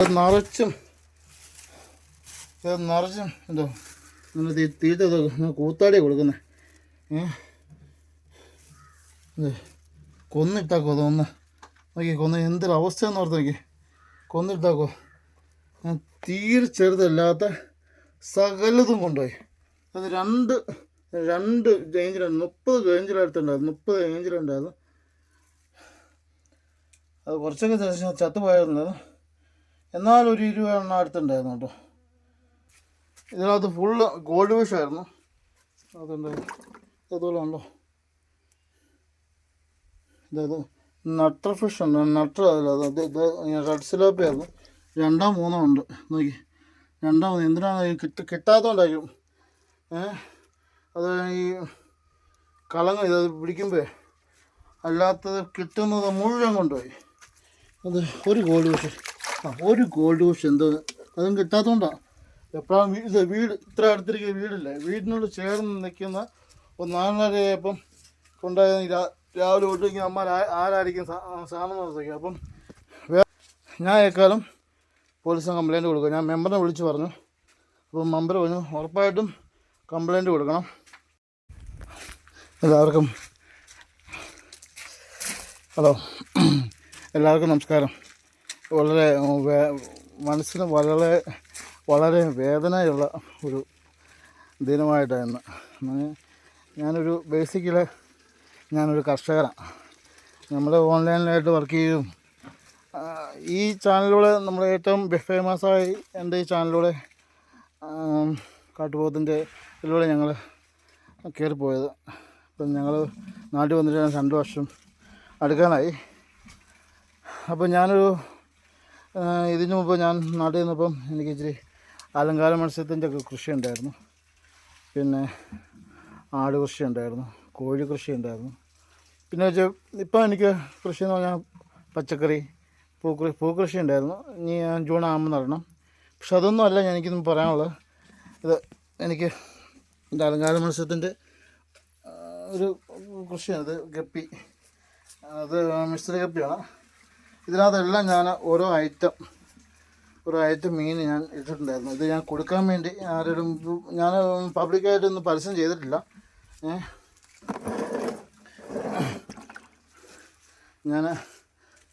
നിറച്ചും നിറച്ചും എന്തോ നിങ്ങൾ തീറ്റ കൂത്താടിയാണ് കൊടുക്കുന്നത് ഏ? കൊന്നിട്ടാക്കോ അതൊന്ന് നോക്കി കൊന്ന് എന്തൊരു അവസ്ഥ എന്ന് ഓർത്ത് നോക്കി. കൊന്നിട്ടാക്കോ. തീരെ ചെറുതല്ലാത്ത സകലതും കൊണ്ടുപോയി. അത് രണ്ട് രണ്ട് റേഞ്ചിലുണ്ട് മുപ്പത് റേഞ്ചിലടുത്തുണ്ടായിരുന്നു മുപ്പത് റേഞ്ചിലുണ്ടായിരുന്നു അത് കുറച്ചൊക്കെ ചത്തുപോയായിരുന്നു. എന്നാൽ ഒരു ഇരുപത് എണ്ണം അടുത്തുണ്ടായിരുന്നു കേട്ടോ. ഇതിനകത്ത് ഫുള്ള് ഗോൾഡ് ഫിഷ് ആയിരുന്നു. അതുണ്ട് അതുപോലെ ഉണ്ടോ അതായത് നട്ടർ ഫിഷ് ഉണ്ട്. നട്ടർ അതല്ല അത് ഇത് റെഡ് സിലോപ്പി ആയിരുന്നു. രണ്ടോ മൂന്നോ ഉണ്ട്. നോക്കി. രണ്ടോ മൂന്ന്. എന്തിനാണ് കിട്ട കിട്ടാത്തതുകൊണ്ടായിരിക്കും ഏഹ് അത് ഈ കളങ്ങ ഇത് പിടിക്കുമ്പോൾ അല്ലാത്തത് കിട്ടുന്നത് മുഴുവൻ കൊണ്ടുപോയി. അത് ഒരു ഫിഷ് ആ ഒരു ഗോൾഡ് ഫിഷ് എന്ത് അതും കിട്ടാത്തതുകൊണ്ടാണ് എപ്പോഴാണ് വീട് വീട് ഇത്ര അടുത്തിരിക്കുന്ന വീടില്ലേ? വീടിനോട് ചേർന്ന് നിൽക്കുന്ന ഒരു നാലരയപ്പം കൊണ്ടായ രാവിലെ ഒട്ടുമിക്ക അമ്മ ആരായിരിക്കും സാധനം നടത്തിക്കുക അപ്പം ഞാൻ ഏക്കാലം പോലീസിന് കംപ്ലയിന്റ് കൊടുക്കുക ഞാൻ മെമ്പറിനെ വിളിച്ച് പറഞ്ഞു. അപ്പം മെമ്പർ പറഞ്ഞു ഉറപ്പായിട്ടും കംപ്ലയിന്റ് കൊടുക്കണം. എല്ലാവർക്കും ഹലോ. എല്ലാവർക്കും നമസ്കാരം. വളരെ മനസ്സിന് വളരെ വളരെ വേദനയുള്ള ഒരു ദിനമായിട്ടാണ് ഇന്ന് ഞാനൊരു ബേസിക്കൽ ഞാനൊരു കർഷകനാണ് നമ്മൾ ഓൺലൈനിലായിട്ട് വർക്ക് ചെയ്യും. ഈ ചാനലിലൂടെ നമ്മൾ ഏറ്റവും ഫേമസായി എന്റെ ഈ ചാനലിലൂടെ കാട്ടുപോകത്തിന്റെ ഇതിലൂടെ ഞങ്ങൾ കയറിപ്പോയത്. അപ്പം ഞങ്ങൾ നാട്ടിൽ വന്നിട്ട് രണ്ട് വർഷം അടുക്കാനായി അപ്പോൾ ഞാനൊരു ഇതിനു മുമ്പ് ഞാൻ നാട്ടിൽ നിന്നപ്പം എനിക്ക് ഇച്ചിരി അലങ്കാര മത്സ്യത്തിന്റെ കൃഷി ഉണ്ടായിരുന്നു പിന്നെ ആട് കൃഷി ഉണ്ടായിരുന്നു കോഴി കൃഷി ഉണ്ടായിരുന്നു പിന്നെ വെച്ചാൽ ഇപ്പം എനിക്ക് കൃഷി എന്ന് പറഞ്ഞാൽ പച്ചക്കറി പൂക്കൃ പൂക്കൃഷി ഉണ്ടായിരുന്നു ഇനി ഞാൻ ജൂൺ ആകുമ്പോൾ നടണം. പക്ഷെ അതൊന്നും അല്ല എനിക്കൊന്നും പറയാനുള്ളത്. ഇത് എനിക്ക് എന്റെ അലങ്കാര മത്സ്യത്തിന്റെ ഒരു കൃഷിയാണ്. ഇത് ഗപ്പി. അത് മിശ്ര ഗപ്പിയാണ് ഇതിനകത്തെല്ലാം ഞാൻ ഓരോ ഐറ്റം ഓരോ ഐറ്റം മീൻ ഞാൻ ഇട്ടിട്ടുണ്ടായിരുന്നു. ഇത് ഞാൻ കൊടുക്കാൻ വേണ്ടി ആരോടും ഞാൻ പബ്ലിക്കായിട്ടൊന്നും പരസ്യം ചെയ്തിട്ടില്ല. ഞാൻ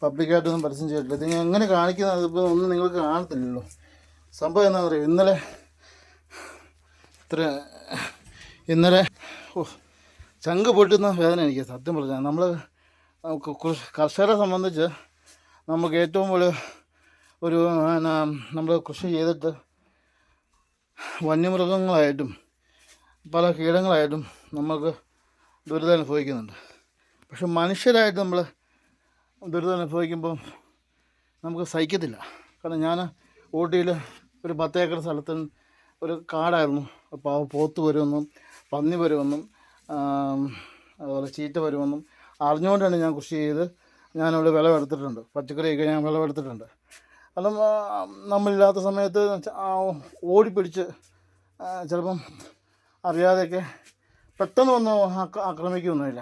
പബ്ലിക്കായിട്ടൊന്നും പരസ്യം ചെയ്തിട്ടില്ല. ഇത് ഞാൻ എങ്ങനെ കാണിക്കുന്നത് ഇപ്പോൾ ഒന്നും നിങ്ങൾക്ക് കാണത്തില്ലല്ലോ. സംഭവം എന്താണെന്ന് അറിയാം ഇന്നലെ ഇത്ര ഇന്നലെ ഓ ചങ്ക് പൊട്ടുന്ന വേദന എനിക്ക് സത്യം പറഞ്ഞാൽ നമ്മൾ കർഷകരെ സംബന്ധിച്ച് നമുക്ക് ഏറ്റവും കൂടുതൽ ഒരു നമ്മൾ കൃഷി ചെയ്തിട്ട് വന്യമൃഗങ്ങളായിട്ടും പല കീടങ്ങളായിട്ടും നമുക്ക് ദുരിതം അനുഭവിക്കുന്നുണ്ട്. പക്ഷെ മനുഷ്യരായിട്ട് നമ്മൾ ദുരിതം അനുഭവിക്കുമ്പോൾ നമുക്ക് സഹിക്കത്തില്ല. കാരണം ഞാൻ ഊട്ടിയിൽ ഒരു പത്തേക്കർ സ്ഥലത്ത് ഒരു കാടായിരുന്നു. അപ്പോൾ പോത്ത് വരുമെന്നും പന്നി വരുമെന്നും അതുപോലെ ചീറ്റ വരുമെന്നും അറിഞ്ഞുകൊണ്ടാണ് ഞാൻ കൃഷി ചെയ്ത് ഞാനവിടെ വിളവെടുത്തിട്ടുണ്ട് പച്ചക്കറിയൊക്കെ ഞാൻ വിളവെടുത്തിട്ടുണ്ട് കാരണം നമ്മളില്ലാത്ത സമയത്ത് ഓടിപ്പിടിച്ച് ചിലപ്പം അറിയാതെയൊക്കെ പെട്ടെന്ന് വന്ന് ആക്ര- ആക്രമിക്കുകയൊന്നുമില്ല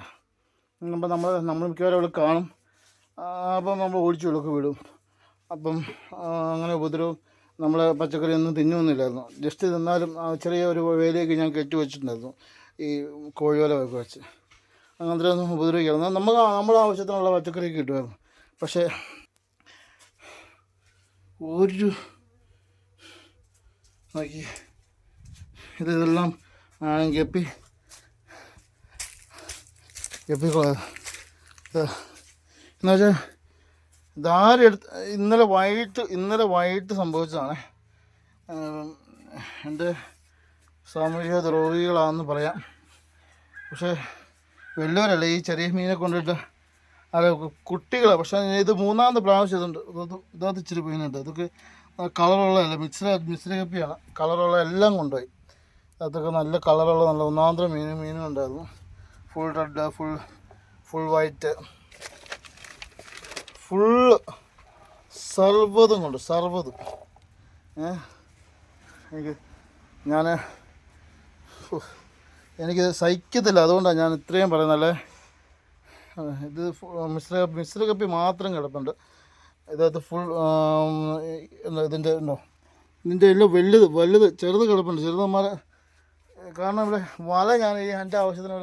അപ്പം നമ്മൾ നമ്മൾ മിക്കവാറും അവിടെ കാണും. അപ്പം നമ്മൾ ഓടിച്ചു വിളക്ക് വിടും. അപ്പം അങ്ങനെ ഉപദ്രവം നമ്മൾ പച്ചക്കറി ഒന്നും തിന്നുമൊന്നുമില്ലായിരുന്നു ജസ്റ്റ് തിന്നാലും ചെറിയ ഒരു വേലയൊക്കെ ഞാൻ കെട്ടി വെച്ചിട്ടുണ്ടായിരുന്നു. ഈ കോഴിവലമൊക്കെ വെച്ച്. അങ്ങനത്തെ ഒന്നും ഉപദ്രവിക്കായിരുന്നു നമുക്ക് നമ്മുടെ ആവശ്യത്തിനുള്ള പച്ചക്കറി കിട്ടുമായിരുന്നു. പക്ഷേ ഒരു നോക്കി ഇത് ഇതെല്ലാം ആണ് ഗപ്പി ഗപ്പി എന്ന് വെച്ചാൽ എടുത്ത് ഇന്നലെ വൈകിട്ട് ഇന്നലെ വൈകിട്ട് സംഭവിച്ചതാണ്. എന്റെ സാമൂഹിക ദ്രോഹികളാണെന്ന് പറയാം. പക്ഷേ വലിയവരല്ല ഈ ചെറിയ മീനെ കൊണ്ടിട്ട്? അല്ല കുട്ടികളാണ് പക്ഷേ ഇത് മൂന്നാമത്തെ പ്രാവശ്യം ഇതുണ്ട്. ഇതിനകത്ത് ഇച്ചിരി മീനുണ്ട്. ഇതൊക്കെ കളറുള്ളതല്ല മിക്സ്ഡ് മിക്സ്ഡ് കപ്പിയാണ്. കളറുള്ള എല്ലാം കൊണ്ടുപോയി. അതൊക്കെ നല്ല കളറുള്ള നല്ല ഒന്നാന്തരം മീൻ മീനും ഉണ്ടായിരുന്നു. Full red full full white full സർവതും കൊണ്ട് സർവതും എനിക്ക് ഞാൻ എനിക്ക് സഹിക്കത്തില്ല. അതുകൊണ്ടാണ് ഞാൻ ഇത്രയും പറയുന്നത് ഇത് മിശ്ര മിശ്ര കപ്പി മാത്രം കിടപ്പുണ്ട്. ഇതിനകത്ത് ഫുൾ ഇതിന്റെ ഉണ്ടോ? ഇതിന്റെ എല്ലാം വലുത് വലുത് ചെറുത് കിടപ്പുണ്ട്. ചെറുതന്മാരെ കാരണം ഇവിടെ വല ഞാൻ ഈ എന്റെ ആവശ്യത്തിന്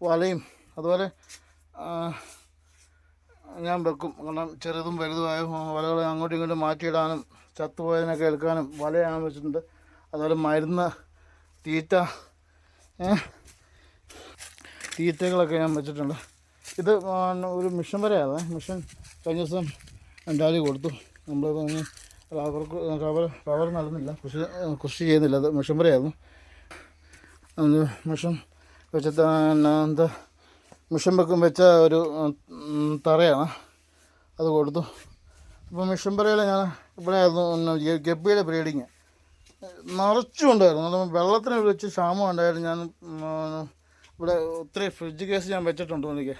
വലയും അതുപോലെ ഞാൻ വെക്കും. കാരണം ചെറുതും വലുതുമായ വലകൾ അങ്ങോട്ടും ഇങ്ങോട്ടും മാറ്റിയിടാനും ചത്തുപോയതിനൊക്കെ എടുക്കാനും വല ഞാൻ വെച്ചിട്ടുണ്ട്. അതുപോലെ മരുന്ന് തീറ്റ തീറ്റകളൊക്കെ ഞാൻ വെച്ചിട്ടുണ്ട്. ഇത് ഒരു മിഷൻ വരെയാണ്. മിഷൻ കഴിഞ്ഞ ദിവസം ഡാലി കൊടുത്തു. നമ്മൾ പറഞ്ഞ് റബ്ബർ റബ്ബർ റബ്ബർ നടന്നില്ല. കൃഷി കൃഷി ചെയ്യുന്നില്ല. അത് മിഷൻ വരെയായിരുന്നു. അത് മിഷൻ വെച്ച എന്താ മിഷൻ വെക്കും വെച്ച ഒരു തറയാണ്. അത് കൊടുത്തു. അപ്പോൾ മിഷൻ പറയല ഞാൻ ഇവിടെ ആയിരുന്നു ഗപ്പിയുടെ ബ്രീഡിങ് നിറച്ചും ഉണ്ടായിരുന്നു വെള്ളത്തിന് വെച്ച് ക്ഷാമം ഉണ്ടായിരുന്നു. ഞാൻ ഇവിടെ ഒത്തിരി ഫ്രിഡ്ജ് കേസ് ഞാൻ വെച്ചിട്ടുണ്ട് എനിക്ക്.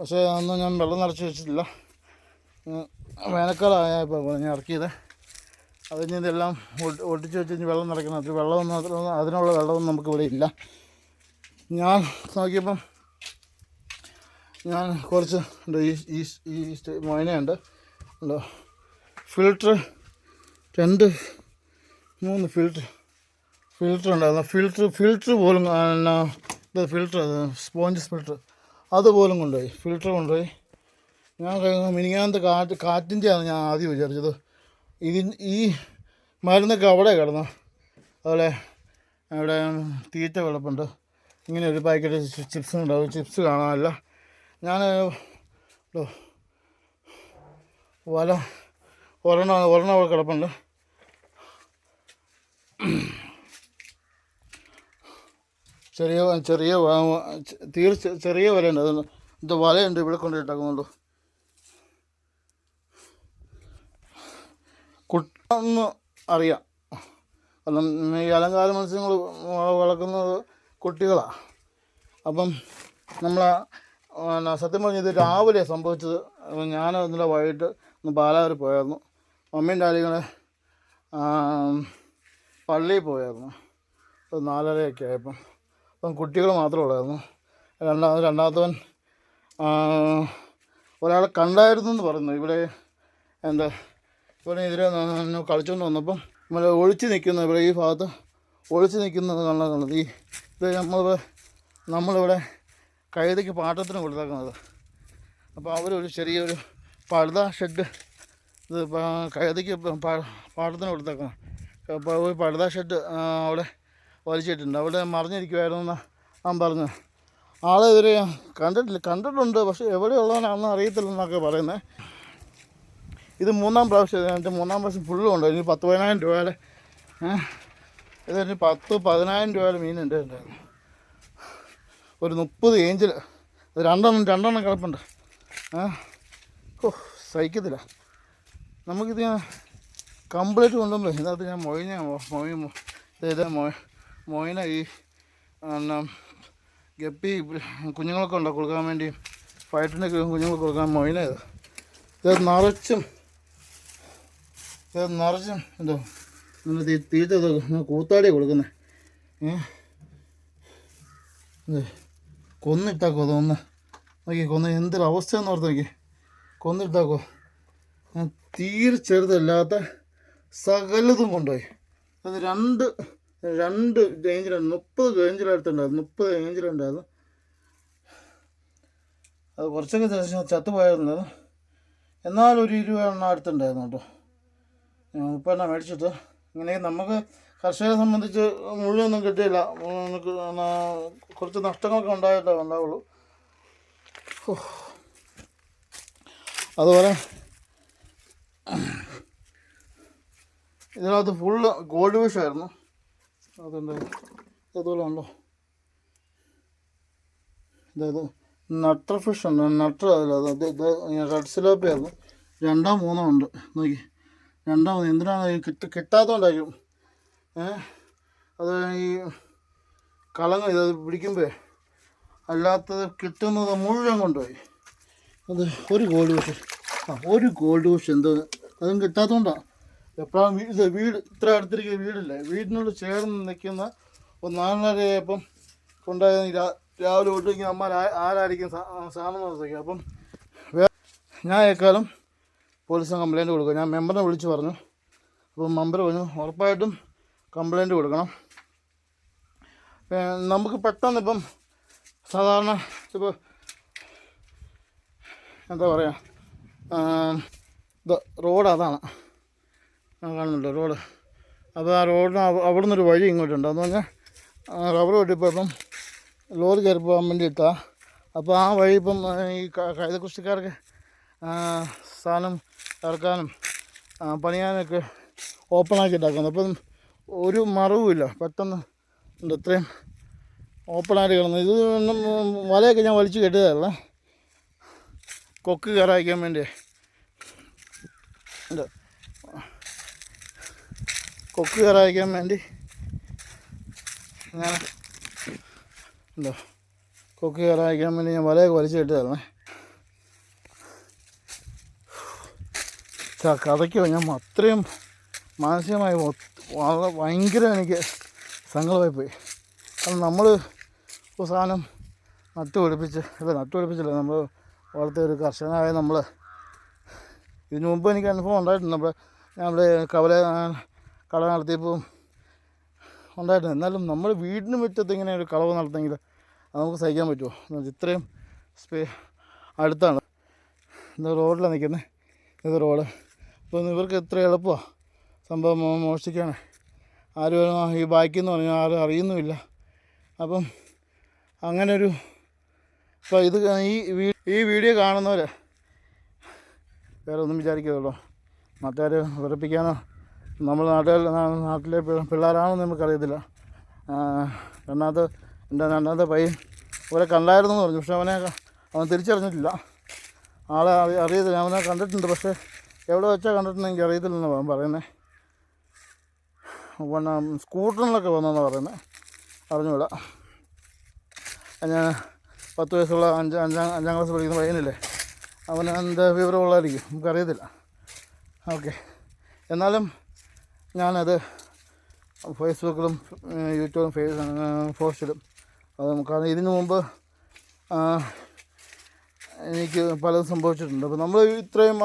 പക്ഷേ അന്ന് ഞാൻ വെള്ളം നിറച്ച് വെച്ചിട്ടില്ല. വേനൽക്കാലമായപ്പോൾ ഞാൻ ഇറക്കിയത്. അത് ഇനി ഇതെല്ലാം ഒട്ടി- ഒട്ടിച്ച് വെച്ച് ഇനി വെള്ളം നിറയ്ക്കണം. അത് വെള്ളമൊന്നും അതിനുള്ള വെള്ളമൊന്നും നമുക്ക് ഇവിടെ ഇല്ല. ഞാൻ നോക്കിയപ്പം ഞാൻ കുറച്ച് ഉണ്ട് ഈ ഈ ഈ മൊയിനയുണ്ട്. ഉണ്ടോ രണ്ട് മൂന്ന് ഫിൽറ്റർ ഫിൽറ്റർ ഉണ്ടായിരുന്നു. ഫിൽറ്റർ ഫിൽറ്റർ പോലും എന്നാ, ഇത് ഫിൽറ്റർ സ്പോഞ്ച് ഫിൽറ്റർ അതുപോലും കൊണ്ടുപോയി. ഫിൽറ്റർ കൊണ്ടുപോയി. ഞാൻ കഴിഞ്ഞ മിനിങ്ങാന്ത് കാറ്റ് കാറ്റിന്റെയാണ് ഞാൻ ആദ്യം വിചാരിച്ചത്. ഇതിൻ ഈ മരുന്നൊക്കെ അവിടെ കിടന്നു അതുപോലെ അവിടെ തീറ്റ കിടപ്പുണ്ട് ഇങ്ങനെ ഒരു പാക്കറ്റ് ചിപ്സ് ഉണ്ടാവും. ചിപ്സ് കാണാനല്ല. ഞാൻ വല ഒരെണ്ണം ഒരെണ്ണം അവിടെ കിടപ്പുണ്ട്. ചെറിയ ചെറിയ തീർച്ച ചെറിയ വലയുണ്ട്. അത് ഇത് വലയുണ്ട്. ഇവിടെ കൊണ്ടിട്ടാക്കുന്നുള്ളൂ കുട്ടന്ന് അറിയാം. കാരണം ഈ അലങ്കാര മത്സ്യങ്ങൾ വളർക്കുന്നത് കുട്ടികളാണ് അപ്പം നമ്മൾ സത്യം പറഞ്ഞത് രാവിലെ സംഭവിച്ചത്. ഞാൻ ഇന്നലെ വൈകിട്ട് ഒന്ന് പാലാവൂർ പോയായിരുന്നു. അമ്മയും ഡാലികളെ പള്ളിയിൽ പോയായിരുന്നു. നാലരയൊക്കെ ആയപ്പം. അപ്പം കുട്ടികൾ മാത്രമേ ഉള്ളായിരുന്നു. രണ്ടാ രണ്ടാമത്തവൻ ഒരാളെ കണ്ടായിരുന്നു എന്ന് പറയുന്നു. ഇവിടെ എന്താ ഇവിടെ എതിരെ കളിച്ചുകൊണ്ട് വന്നപ്പം നമ്മൾ ഒളിച്ച് നിൽക്കുന്ന. ഇവിടെ ഈ ഭാഗത്ത് ഒളിച്ച് നിൽക്കുന്നത് കാണാൻ കണ്ടത് ഈ ഇത് നമ്മൾ നമ്മളിവിടെ കൈതയ്ക്ക് പാട്ടത്തിന് കൊടുത്തേക്കുന്നത്. അപ്പോൾ അവരൊരു ചെറിയൊരു പഴുത ഷെഡ് ഇത് കഴുതയ്ക്ക് പാട്ടത്തിന് കൊടുത്തേക്കണം അപ്പോൾ ഒരു പഴുത ഷെഡ് അവിടെ വലിച്ചിട്ടുണ്ട്. അവിടെ മറിഞ്ഞിരിക്കുമായിരുന്നു അവൻ പറഞ്ഞു ആളെ ഇവരെ കണ്ടിട്ടില്ല കണ്ടിട്ടുണ്ട് പക്ഷേ എവിടെയുള്ളവനാണെന്ന് അറിയത്തില്ലെന്നൊക്കെ പറയുന്നത് ഇത് മൂന്നാം പ്രാവശ്യം എന്റെ മൂന്നാം പ്രാവശ്യം ഫുള്ളും ഉണ്ട് ഇനി പത്ത് പതിനായിരം രൂപയുടെ ഇതൊരു പത്ത് പതിനായിരം രൂപയുടെ മീനുണ്ട് എന്റെ ഒരു മുപ്പത് ഏഞ്ചിൽ രണ്ടെണ്ണം രണ്ടെണ്ണം കിടപ്പുണ്ട്. ഓ സഹിക്കത്തില്ല. നമുക്കിത് ഞാൻ കംപ്ലീറ്റ് കൊണ്ടുപോകുമ്പോൾ ഇതിനകത്ത് ഞാൻ മൊഴിഞ്ഞ മൊഴി ഇതേ മൊ മൊയിന ഈ ഗപ്പി കുഞ്ഞുങ്ങൾക്ക് ഉണ്ടോ കൊടുക്കാൻ വേണ്ടി? ഫൈറ്റിന്റെ കുഞ്ഞുങ്ങൾക്ക് കൊടുക്കാൻ മോയിനെ ഇത്. ഇത് നിറച്ചും ഇത് നിറച്ചും എന്തോ നിങ്ങൾ തീറ്റ കൂത്താടിയാണ് കൊടുക്കുന്നത് ഏ? കൊന്നിട്ടാക്കോ അതൊന്ന്. നോക്കി കൊന്ന് എന്തൊരു അവസ്ഥയെന്ന് ഓർത്ത് നോക്കി. കൊന്നിട്ടാക്കോ. തീരെ ചെറുതല്ലാത്ത സകലതും കൊണ്ടുപോയി. അത് രണ്ട് രണ്ട് റേഞ്ചിലുണ്ട് മുപ്പത് റേഞ്ചിലടുത്തുണ്ടായിരുന്നു മുപ്പത് റേഞ്ചിലുണ്ടായിരുന്നു അത് കുറച്ചൊക്കെ ചത്തുപോയായിരുന്നു. എന്നാലും ഒരു ഇരുപത് എണ്ണം അടുത്തുണ്ടായിരുന്നു കേട്ടോ. മുപ്പത് എണ്ണം മേടിച്ചിട്ട് ഇങ്ങനെ നമുക്ക് കർഷകരെ സംബന്ധിച്ച് മുഴുവനൊന്നും കിട്ടിയില്ല. നമുക്ക് കുറച്ച് നഷ്ടങ്ങളൊക്കെ ഉണ്ടായിട്ടേ ഉണ്ടാവുള്ളൂ. അതുപോലെ ഇതിനകത്ത് ഫുള്ള് ഗോൾഡ് വിഷമായിരുന്നു അതുണ്ട് അതുപോലാണല്ലോ അതായത് നട്ടർ ഫിഷ് ഉണ്ട് നട്ടർ അതിൽ അത് ഇത് റെഡ് സിലോപ്പി ആയിരുന്നു രണ്ടോ മൂന്നോ ഉണ്ട്. നോക്കി. രണ്ടോ മൂന്നോ എന്തിനാണ് കിട്ട കിട്ടാത്തതുകൊണ്ടായിരിക്കും ഏ? അത് ഈ കളങ്ങ ഇത് പിടിക്കുമ്പോൾ അല്ലാത്തത് കിട്ടുന്നത് മുഴുവൻ കൊണ്ടുപോയി. അത് ഒരു ഗോൾഡ് ഫിഷ് ആ ഒരു ഗോൾഡ് ഫിഷ് എന്തോ അതും കിട്ടാത്തതുകൊണ്ടാണ് എപ്പോഴാണ് വീട് വീട് ഇത്ര അടുത്തിരിക്കുന്ന വീടില്ലേ? വീടിനോട് ചേർന്ന് നിൽക്കുന്ന ഒരു നാലരയപ്പം കൊണ്ടുപോയി രാവിലെ തൊട്ടിരിക്കുന്ന അമ്മ ആരായിരിക്കും സാധനം നിർത്തിക്കുക അപ്പം ഞാൻ ഏക്കാലം പോലീസിന് കംപ്ലയിന്റ് കൊടുക്കുക ഞാൻ മെമ്പറിനെ വിളിച്ച് പറഞ്ഞു. അപ്പം മെമ്പർ പറഞ്ഞു ഉറപ്പായിട്ടും കംപ്ലയിന്റ് കൊടുക്കണം. നമുക്ക് പെട്ടെന്ന് ഇപ്പം സാധാരണ ഇപ്പോൾ എന്താ പറയുക ഇത് റോഡ് അതാണ്. കാണുന്നുണ്ട് റോഡ്. അപ്പോൾ ആ റോഡിന് അവ- അവിടെ നിന്നൊരു വഴി ഇങ്ങോട്ടുണ്ട്. എന്ന് പറഞ്ഞാൽ റബ്ബർ വെട്ടിപ്പോൾ ഇപ്പം ലോറി കയറി പോകാൻ വേണ്ടി ഇട്ടാ അപ്പോൾ ആ വഴി ഇപ്പം ഈ കൈതകൃഷിക്കാർക്ക് സാധനം ഇറക്കാനും പണിയാനൊക്കെ ഓപ്പണാക്കി ഇട്ടാക്കുന്നത് അപ്പം ഒരു മറവുമില്ല പെട്ടെന്ന് ഉണ്ട് ഇത്രയും ഓപ്പണായിട്ട് കിടന്നു. ഇത് വലയൊക്കെ ഞാൻ വലിച്ചു കെട്ടിയതല്ല? കൊക്ക് കയറാക്കാൻ വേണ്ടി ഉണ്ട് കൊക്ക് കയറായിക്കാൻ വേണ്ടി ഞാൻ എന്തോ കൊക്ക് കയറായിക്കാൻ വേണ്ടി ഞാൻ വലയൊക്കെ വലിച്ചു കെട്ടിയതായിരുന്നേ. ക- കഥയ്ക്കോ ഞാൻ അത്രയും മാനസികമായി വളരെ ഭയങ്കര എനിക്ക് സങ്കടമായി പോയി കാരണം നമ്മൾ സാധനം സാധനം നട്ടുപിടിപ്പിച്ച് അല്ല നട്ടു പിടിപ്പിച്ചില്ല നമ്മൾ വളർത്തിയ ഒരു കർഷകനായ നമ്മൾ ഇതിനു മുമ്പ് എനിക്ക് അനുഭവം ഉണ്ടായിട്ടുണ്ട്. നമ്മൾ നമ്മൾ കവല കട നടത്തിയപ്പോൾ ഉണ്ടായിരുന്നു. എന്നാലും നമ്മൾ വീടിന് മുറ്റത്ത് ഇങ്ങനെ ഒരു കളവ് നടത്തുമെങ്കിൽ അത് നമുക്ക് സഹിക്കാൻ പറ്റുമോ? ഇത്രയും സ്പേ അടുത്താണ്. ഇത് റോഡിലാണ് നിൽക്കുന്നത്. ഇത് റോഡ്. അപ്പോൾ ഇവർക്ക് എത്ര എളുപ്പമാണ്. സംഭവം മോഷ്ടിക്കാണ് ആരും ഈ ബാക്കിൽ എന്ന് പറഞ്ഞാൽ ആരും അറിയുന്നുമില്ല. അപ്പം അങ്ങനെ ഒരു അപ്പോൾ ഇത് ഈ ഈ വീഡിയോ കാണുന്നവർ വേറെ ഒന്നും വിചാരിക്കരുതല്ലോ. മറ്റാരെ വെറുപ്പിക്കാനോ നമ്മൾ നാട്ടിൽ നാട്ടിലെ പിള്ളേരാണെന്ന് നമുക്കറിയത്തില്ല. രണ്ടാമത് എന്റെ രണ്ടാമത്തെ പയ്യൻ അവരെ കണ്ടായിരുന്നു എന്ന് പറഞ്ഞു. പക്ഷെ അവനെ അവൻ തിരിച്ചറിഞ്ഞിട്ടില്ല. ആളെ അറി- അറിയത്തില്ല. അവനെ കണ്ടിട്ടുണ്ട്. പക്ഷേ എവിടെ വെച്ചാൽ കണ്ടിട്ടുണ്ടെങ്കിൽ അറിയത്തില്ലെന്ന് അവൻ പറയുന്നത് പിന്നെ സ്കൂട്ടറിലൊക്കെ വന്നതെന്ന് പറയുന്നത് അറിഞ്ഞൂടാ. ഞാൻ പത്ത് വയസ്സുള്ള അഞ്ച് അഞ്ചാം അഞ്ചാം ക്ലാസ് പഠിക്കുന്ന പയ്യനില്ലേ? അവന് എന്താ വിവരമുള്ളതായിരിക്കും. നമുക്കറിയത്തില്ല. ഓക്കെ. എന്നാലും ഞാനത് ഫേസ്ബുക്കിലും യൂട്യൂബിലും ഫേസ് പോസ്റ്റിടും കാരണം ഇതിനു മുമ്പ് എനിക്ക് പലതും സംഭവിച്ചിട്ടുണ്ട്. അപ്പോൾ നമ്മൾ ഇത്രയും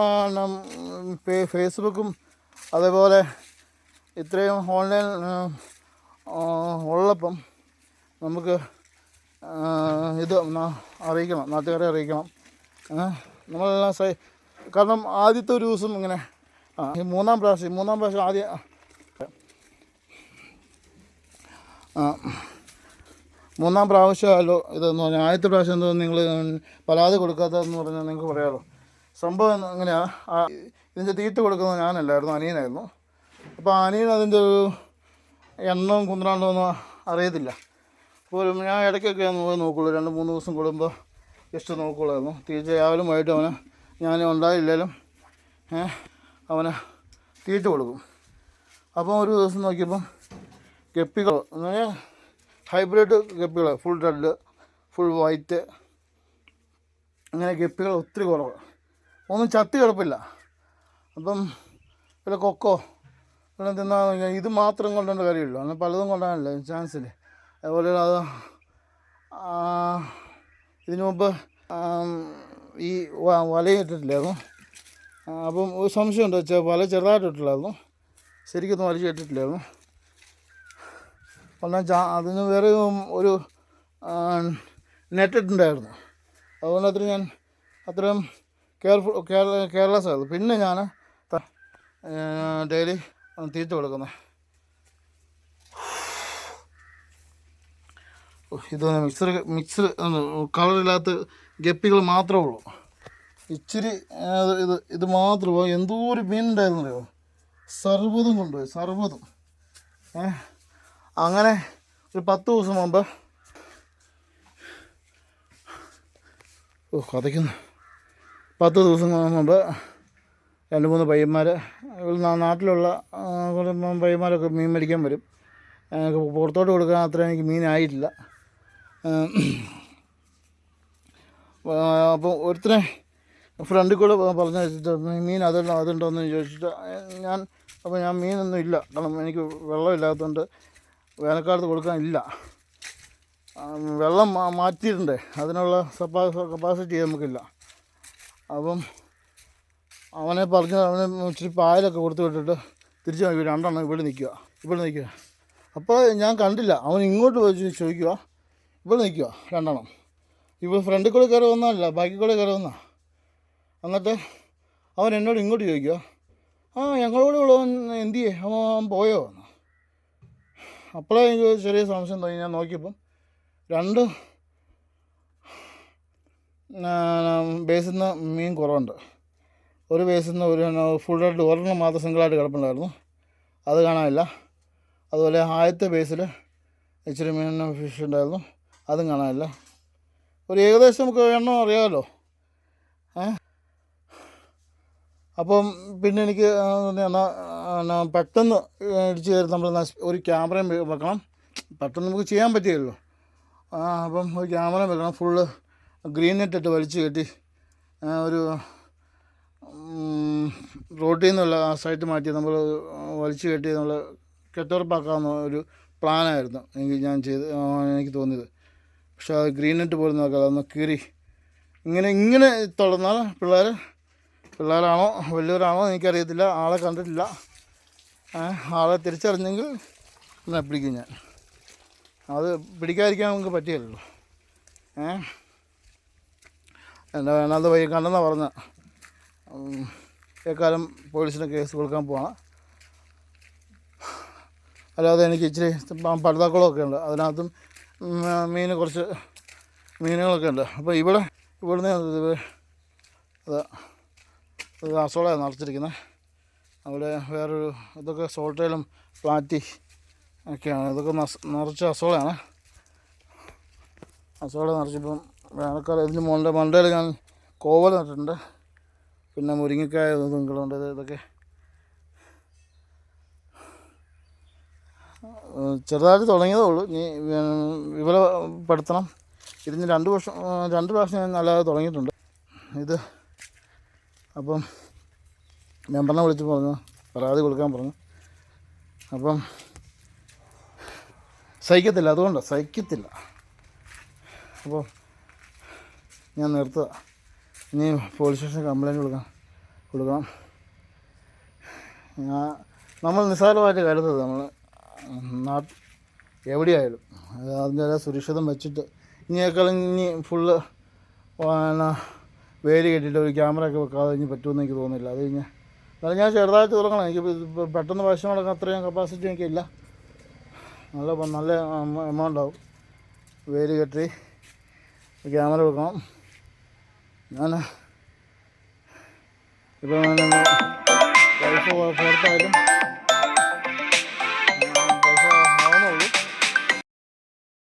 ഫേസ്ബുക്കും അതേപോലെ ഇത്രയും ഓൺലൈൻ ഉള്ളപ്പം നമുക്ക് ഇത് അറിയിക്കണം നാട്ടുകാരെ അറിയിക്കണം. നമ്മളെല്ലാം കാരണം ആദ്യത്തെ ഒരു ദിവസം ഇങ്ങനെ മൂന്നാം പ്രാവശ്യം മൂന്നാം പ്രാവശ്യം ആദ്യം ആ മൂന്നാം പ്രാവശ്യമല്ലോ ഇതെന്ന് പറഞ്ഞാൽ ആദ്യത്തെ പ്രാവശ്യം എന്തോ നിങ്ങൾ പരാതി കൊടുക്കാത്തതെന്ന് പറഞ്ഞാൽ നിങ്ങൾക്ക് പറയാമല്ലോ സംഭവം എങ്ങനെയാണ് ഇതിന്റെ തീറ്റ കൊടുക്കുന്നത് ഞാനല്ലായിരുന്നു അനിയനായിരുന്നു. അപ്പോൾ അനിയൻ അതിന്റെ ഒരു എണ്ണവും കുന്ത്രാണ്ടവും ഒന്നും അറിയത്തില്ല. അപ്പോൾ ഞാൻ ഇടയ്ക്കൊക്കെ പോയി നോക്കുള്ളൂ. രണ്ട് മൂന്ന് ദിവസം കൂടുമ്പോൾ ജസ്റ്റ് നോക്കുള്ളായിരുന്നു. തീറ്റ രാവിലെ വൈകിട്ട് അവന് ഞാൻ ഉണ്ടായില്ലേലും ഏ, അവന് തീറ്റ കൊടുക്കും. അപ്പോൾ ഒരു ദിവസം നോക്കിയപ്പം ഗപ്പികൾ എന്ന് ഹൈബ്രിഡ് ഗപ്പികൾ ഫുൾ റെഡ് ഫുൾ വൈറ്റ് അങ്ങനെ ഗപ്പികൾ ഒത്തിരി കുറവ്. ഒന്നും ചത്തി കിടപ്പില്ല. അപ്പം വല്ല കൊക്കോ വല്ലതും തിന്നാ ഇത് മാത്രം കൊണ്ടുവരേണ്ട കാര്യമുള്ളൂ അങ്ങനെ പലതും കൊണ്ടാണല്ലോ ചാൻസ് ഇല്ല. അതുപോലെ അത് ഇതിനു മുമ്പ് ഈ വലയിട്ടിട്ടില്ലായിരുന്നു. അപ്പം ഒരു സംശയമുണ്ട് വെച്ചാൽ വല ചെറുതായിട്ട് ഇട്ടില്ലായിരുന്നു ശരിക്കൊന്നും വലിച്ചു എന്നാൽ ചാ അതിന് വേറെ ഒരു നെറ്റിട്ടുണ്ടായിരുന്നു അതുകൊണ്ട് അത്ര ഞാൻ അത്രയും കെയർഫുൾ കെയർ കെയർലെസ് ആയിരുന്നു. പിന്നെ ഞാൻ ഡെയിലി തീറ്റ കൊടുക്കുന്നത് ഇത് മിക്സർ മിക്സർ കളറില്ലാത്ത ഗപ്പികൾ മാത്രമേ ഉള്ളൂ. ഇച്ചിരി ഇത് ഇത് മാത്രമേ എന്തോ ഒരു മീൻ ഉണ്ടായിരുന്നല്ലോ സർവതും കൊണ്ടുപോയി സർവതും. ഏ? അങ്ങനെ ഒരു പത്ത് ദിവസം മുമ്പ് ഓ കഥയ്ക്കുന്നു. പത്ത് ദിവസം മുമ്പ് രണ്ട് മൂന്ന് പയ്യന്മാർ നാട്ടിലുള്ള പയ്യന്മാരൊക്കെ മീൻ മേടിക്കാൻ വരും. പുറത്തോട്ട് കൊടുക്കാൻ അത്ര എനിക്ക് മീനായിട്ടില്ല. അപ്പോൾ ഒരുത്തനെ ഫ്രണ്ടിൽ കൂടെ പറഞ്ഞു വെച്ചിട്ട് മീൻ അതുണ്ടോ അതുണ്ടോ എന്ന് ചോദിച്ചിട്ട് ഞാൻ അപ്പോൾ ഞാൻ മീനൊന്നും ഇല്ല. കാരണം എനിക്ക് വെള്ളമില്ലാത്തതുകൊണ്ട് വേനൽക്കാലത്ത് കൊടുക്കാനില്ല വെള്ളം മാറ്റിയിട്ടുണ്ട്. അതിനുള്ള സപ്പാ കപ്പാസിറ്റി നമുക്കില്ല. അപ്പം അവനെ പറഞ്ഞ് അവനെ ഇച്ചിരി പായലൊക്കെ കൊടുത്ത് വിട്ടിട്ട് തിരിച്ചു നോക്കി. രണ്ടെണ്ണം ഇവിടെ നിൽക്കുക. ഇവിടെ നിൽക്കുക. അപ്പോൾ ഞാൻ കണ്ടില്ല. അവൻ ഇങ്ങോട്ട് വെച്ച് ചോദിക്കുക. ഇവിടെ നിൽക്കുക. രണ്ടെണ്ണം. ഇപ്പോൾ ഫ്രണ്ടിൽ കൂടെ കയറി വന്നതല്ല ബാക്കിൽ കൂടെ കയറി വന്നാ. എന്നിട്ട് അവൻ എന്നോട് ഇങ്ങോട്ട് ചോദിക്കുക. ആ ഞങ്ങളോട് ഉള്ളവൻ എന്തിയേ? അവൻ പോയോ? എന്ന് അപ്പോഴേ എനിക്ക് ചെറിയ സംശയം തോന്നി ഞാൻ നോക്കിയപ്പം രണ്ട് ബേസിൽ നിന്ന് മീൻ കുറവുണ്ട്. ഒരു ബേസിൽ നിന്ന് ഒരു ഫുള്ളായിട്ട് ഒരെണ്ണം മാത്രം സിംഗിളായിട്ട് കിടപ്പുണ്ടായിരുന്നു. അത് കാണാനില്ല. അതുപോലെ ആദ്യത്തെ ബേസിൽ ഇച്ചിരി മീൻ ഫിഷ് ഉണ്ടായിരുന്നു. അതും കാണാനില്ല. ഒരു ഏകദേശം നമുക്ക് എണ്ണം അറിയാമല്ലോ. ഏ? അപ്പം പിന്നെ എനിക്ക് എന്നാൽ എന്നാ, എന്നാ, പെട്ടെന്ന് ഇടിച്ച് കയറി നമ്മൾ ഒരു ക്യാമറയും വെക്കണം. പെട്ടെന്ന് നമുക്ക് ചെയ്യാൻ പറ്റിയല്ലോ. അപ്പം ഒരു ക്യാമറ വെക്കണം. ഫുള്ള് ഗ്രീൻ നെറ്റ് ഇട്ട് വലിച്ചു കെട്ടി ഒരു റോട്ടിൽ നിന്നുള്ള ആ സൈറ്റ് മാറ്റി നമ്മൾ വലിച്ചു കെട്ടി നമ്മൾ കെട്ടുറപ്പാക്കാവുന്ന ഒരു പ്ലാനായിരുന്നു എനിക്ക് ഞാൻ ചെയ്ത് എനിക്ക് തോന്നിയത്. പക്ഷേ അത് ഗ്രീൻ നെറ്റ് പോലും നോക്കാതെ ഒന്ന് കീറി ഇങ്ങനെ ഇങ്ങനെ തുടർന്നാൽ പിള്ളേർ പിള്ളേരാണോ വലിയവരാണോ എനിക്കറിയത്തില്ല. ആളെ കണ്ടിട്ടില്ല. ആളെ തിരിച്ചറിഞ്ഞെങ്കിൽ എന്നെ പിടിക്കും ഞാൻ. അത് പിടിക്കാതിരിക്കാൻ നമുക്ക് പറ്റിയല്ലോ ഏ? എന്റെ വേണാത്ത വൈകി കണ്ടെന്നാണ് പറഞ്ഞ. എക്കാലം പോലീസിന് കേസ് കൊടുക്കാൻ പോവാണ് അല്ലാതെ എനിക്ക് ഇച്ചിരി പടുതാക്കുളമൊക്കെ ഉണ്ട്. അതിനകത്തും മീൻ കുറച്ച് മീനുകളൊക്കെ ഉണ്ട്. അപ്പോൾ ഇവിടെ ഇവിടുന്ന് അത് അസോളയാണ് നിറച്ചിരിക്കുന്നത് അവിടെ വേറൊരു ഇതൊക്കെ സോൾട്ടേലും പ്ലാറ്റി ഒക്കെയാണ്. ഇതൊക്കെ നിറച്ച അസോളയാണ്. അസോള നിറച്ചിപ്പം വേനൽക്കാലം ഇതിന് മണ്ട മണ്ടയിൽ ഞാൻ കോവൽ നട്ടിട്ടുണ്ട്. പിന്നെ മുരിങ്ങക്കായ നിങ്ങളുണ്ട് ഇതൊക്കെ ചെറുതായിട്ട് തുടങ്ങിയതേ ഉള്ളൂ. ഇനി വിപുലപ്പെടുത്തണം. പെടുത്തണം ഇതിന് രണ്ട് വർഷം രണ്ട് പ്രാവശ്യം ഞാൻ നല്ലതായി തുടങ്ങിയിട്ടുണ്ട്. ഇത് അപ്പം മെമ്പറിനെ വിളിച്ച് പറഞ്ഞു. പരാതി കൊടുക്കാൻ പറഞ്ഞു. അപ്പം സഹിക്കത്തില്ല അതുകൊണ്ടാണ് സഹിക്കത്തില്ല. അപ്പോൾ ഞാൻ നിർത്തുക ഇനി പോലീസ് സ്റ്റേഷനിൽ കംപ്ലയിന്റ് കൊടുക്കാം കൊടുക്കണം. ഞാൻ നമ്മൾ നിസ്സാരമായിട്ട് കരുതരുത്. നമ്മൾ നാട്ട് എവിടെയായാലും. അത് അതിന്റെ സുരക്ഷിതം വെച്ചിട്ട് ഇനിയേക്കാളും ഇനി ഫുള്ള് വേലി കെട്ടിയിട്ട് ഒരു ക്യാമറ ഒക്കെ വെക്കാതെ ഇനി പറ്റുമെന്ന് എനിക്ക് തോന്നുന്നില്ല. അത് കഴിഞ്ഞ് എന്നാലും ഞാൻ ചെറുതായിട്ട് തുടങ്ങണം എനിക്ക് പെട്ടെന്ന് പൈസ നടക്കാൻ അത്രയും കപ്പാസിറ്റി എനിക്കില്ല നല്ല നല്ല എമൗണ്ട് ആവും വേര് കെട്ടി ക്യാമറ വെക്കണം ഞാൻ ഇപ്പം വൈഫ് പുറത്തായാലും